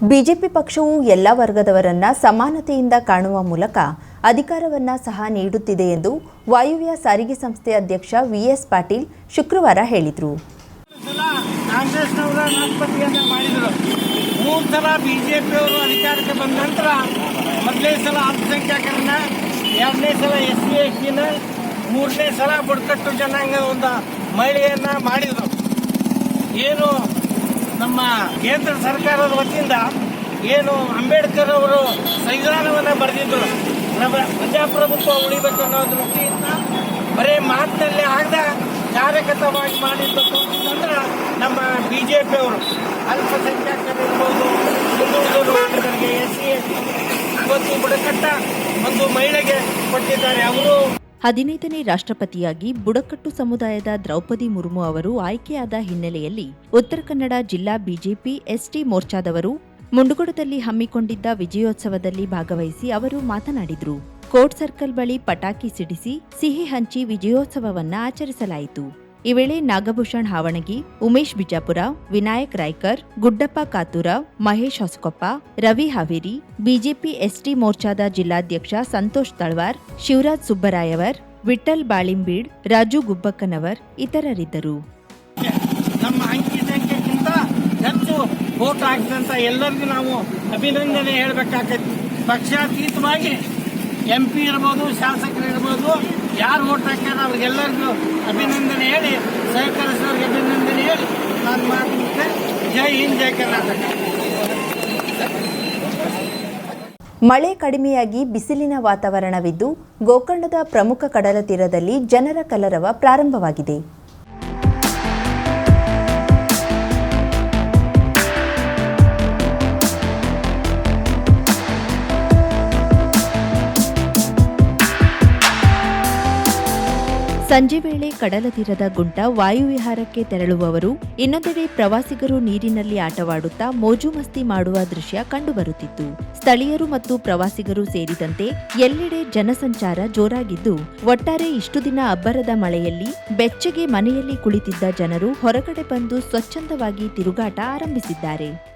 BJP ಪಕ್ಷವು ಎಲ್ಲ ವರ್ಗದವರನ್ನ ಸಮಾನತೆಯಿಂದ ಕಾಣುವ ಮೂಲಕ ಅಧಿಕಾರವನ್ನ ಸಹ ನೀಡುತ್ತಿದೆ ಎಂದು ವಾಯುವ್ಯ ಸಾರಿಗೆ ಸಂಸ್ಥೆ ಅಧ್ಯಕ್ಷ ವಿಎಸ್ ಪಾಟೀಲ್ ಶುಕ್ರವಾರ ಹೇಳಿದರು. ಸಲ ಕಾಂಗ್ರೆಸ್ನವರ ಮೂರು ಸಲ ಬಿಜೆಪಿ ಜೆ ಅಧಿಕಾರಕ್ಕೆ ಬಂದ ನಂತರ ಮೊದಲನೇ ಸಲ ಅಲ್ಪಸಂಖ್ಯಾತರನ್ನ ಎರಡನೇ ಸಲ ಎಸ್ ಸಿ ಎಸ್ ಮೂರನೇ ಸಲ ಬುಡಕಟ್ಟು ಜನಾಂಗ ಒಂದು ಮಹಿಳೆಯನ್ನ ಮಾಡಿದರು. ಏನು ನಮ್ಮ ಕೇಂದ್ರ ಸರ್ಕಾರದ ವತಿಯಿಂದ ಏನು ಅಂಬೇಡ್ಕರ್ ಅವರು ಸಂವಿಧಾನವನ್ನು ಬರೆದಿದ್ದರು ನಮ್ಮ ಪ್ರಜಾಪ್ರಭುತ್ವ ಉಳಿಬೇಕು ಅನ್ನೋ ದೃಷ್ಟಿಯಿಂದ ಬರೀ ಮಾತಿನಲ್ಲಿ ಆಗದ ಕಾರ್ಯಗತವಾಗಿ ಮಾಡಿದ್ದು ಅಂದ್ರೆ ನಮ್ಮ ಬಿ ಜೆ ಪಿಯವರು ಅಲ್ಪಸಂಖ್ಯಾತರಿರ್ಬೋದು ಹಿಂದುಳಿದ ವರ್ಗದವರಿಗೆ ಎಸ್ ಸಿ ಎಸ್ ಇವತ್ತು ಬುಡಕಟ್ಟ ಒಂದು ಮಹಿಳೆಗೆ ಕೊಟ್ಟಿದ್ದಾರೆ. ಅವರು ಹದಿನೈದನೇ ರಾಷ್ಟ್ರಪತಿಯಾಗಿ ಬುಡಕಟ್ಟು ಸಮುದಾಯದ ದ್ರೌಪದಿ ಮುರ್ಮು ಅವರು ಆಯ್ಕೆಯಾದ ಹಿನ್ನೆಲೆಯಲ್ಲಿ ಉತ್ತರ ಕನ್ನಡ ಜಿಲ್ಲಾ ಬಿಜೆಪಿ ಎಸ್ಟಿ ಮೋರ್ಚಾದವರು ಮುಂಡಗೋಡದಲ್ಲಿ ಹಮ್ಮಿಕೊಂಡಿದ್ದ ವಿಜಯೋತ್ಸವದಲ್ಲಿ ಭಾಗವಹಿಸಿ ಅವರು ಮಾತನಾಡಿದರು. ಕೋರ್ಟ್ ಸರ್ಕಲ್ ಬಳಿ ಪಟಾಕಿ ಸಿಡಿಸಿ ಸಿಹಿ ಹಂಚಿ ವಿಜಯೋತ್ಸವವನ್ನ ಆಚರಿಸಲಾಯಿತು. ಈ ವೇಳೆ ನಾಗಭೂಷಣ್ ಹಾವಣಗಿ, ಉಮೇಶ್ ಬಿಜಾಪುರ, ವಿನಾಯಕ್ ರಾಯ್ಕರ್, ಗುಡ್ಡಪ್ಪ ಕಾತೂರ, ಮಹೇಶ್ ಹೊಸಕೊಪ್ಪ, ರವಿ ಹಾವೇರಿ, ಬಿಜೆಪಿ ಎಸ್ಟಿ ಮೋರ್ಚಾದ ಜಿಲ್ಲಾಧ್ಯಕ್ಷ ಸಂತೋಷ್ ತಳ್ವಾರ್, ಶಿವರಾಜ್ ಸುಬ್ಬರಾಯವರ್ ವಿಠಲ್ ಬಾಳಿಂಬೀಡ್, ರಾಜು ಗುಬ್ಬಕ್ಕನವರ್ ಇತರರಿದ್ದರು. ವೋಟ್ ಹಾಕಿದಂತ ಎಲ್ಲರಿಗೂ ನಾವು ಅಭಿನಂದನೆ ಹೇಳಬೇಕಾಗತ್ತೆ. ಪಕ್ಷಾತೀತವಾಗಿ ಎಂ ಪಿ ಇರ್ಬೋದು ಶಾಸಕರು ಇರ್ಬೋದು ಯಾರು ಓಟ್ ಹಾಕ್ಯಾರ ಅವ್ರಿಗೆಲ್ಲರಿಗೂ ಅಭಿನಂದನೆ ಹೇಳಿ, ಸಹಕರಿಸಿದವ್ರಿಗೆ ಅಭಿನಂದನೆ ಹೇಳಿ ನಾನು ಮಾತುತ್ತೆ ಜೈ ಹಿಂದ್, ಜೈ ಕರ್ನಾಟಕ. ಮಳೆ ಕಡಿಮೆಯಾಗಿ ಬಿಸಿಲಿನ ವಾತಾವರಣವಿದ್ದು ಗೋಕರ್ಣದ ಪ್ರಮುಖ ಕಡಲ ತೀರದಲ್ಲಿ ಜನರ ಕಲರವ ಪ್ರಾರಂಭವಾಗಿದೆ. ಸಂಜೆ ವೇಳೆ ಕಡಲ ತೀರದ ಗುಂಟ ವಾಯುವಿಹಾರಕ್ಕೆ ತೆರಳುವವರು, ಇನ್ನೊಂದೆಡೆ ಪ್ರವಾಸಿಗರು ನೀರಿನಲ್ಲಿ ಆಟವಾಡುತ್ತಾ ಮೋಜು ಮಸ್ತಿ ಮಾಡುವ ದೃಶ್ಯ ಕಂಡುಬರುತ್ತಿತ್ತು. ಸ್ಥಳೀಯರು ಮತ್ತು ಪ್ರವಾಸಿಗರು ಸೇರಿದಂತೆ ಎಲ್ಲೆಡೆ ಜನಸಂಚಾರ ಜೋರಾಗಿದ್ದು, ಒಟ್ಟಾರೆ ಇಷ್ಟು ದಿನ ಅಬ್ಬರದ ಮಳೆಯಲ್ಲಿ, ಬೆಚ್ಚಗೆ ಮನೆಯಲ್ಲಿ ಕುಳಿತಿದ್ದ ಜನರು ಹೊರಗಡೆ ಬಂದು ಸ್ವಚ್ಛಂದವಾಗಿ ತಿರುಗಾಟ ಆರಂಭಿಸಿದ್ದಾರೆ.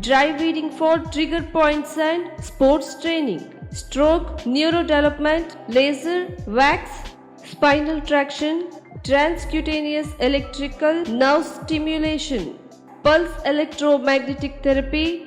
dry reading for trigger points and sports training, stroke, neurodevelopment, laser, wax, spinal traction, transcutaneous electrical nerve stimulation, pulse electromagnetic therapy,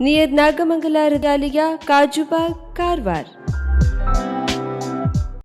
near Nagamangala Regalia, Kajubag, Karwar.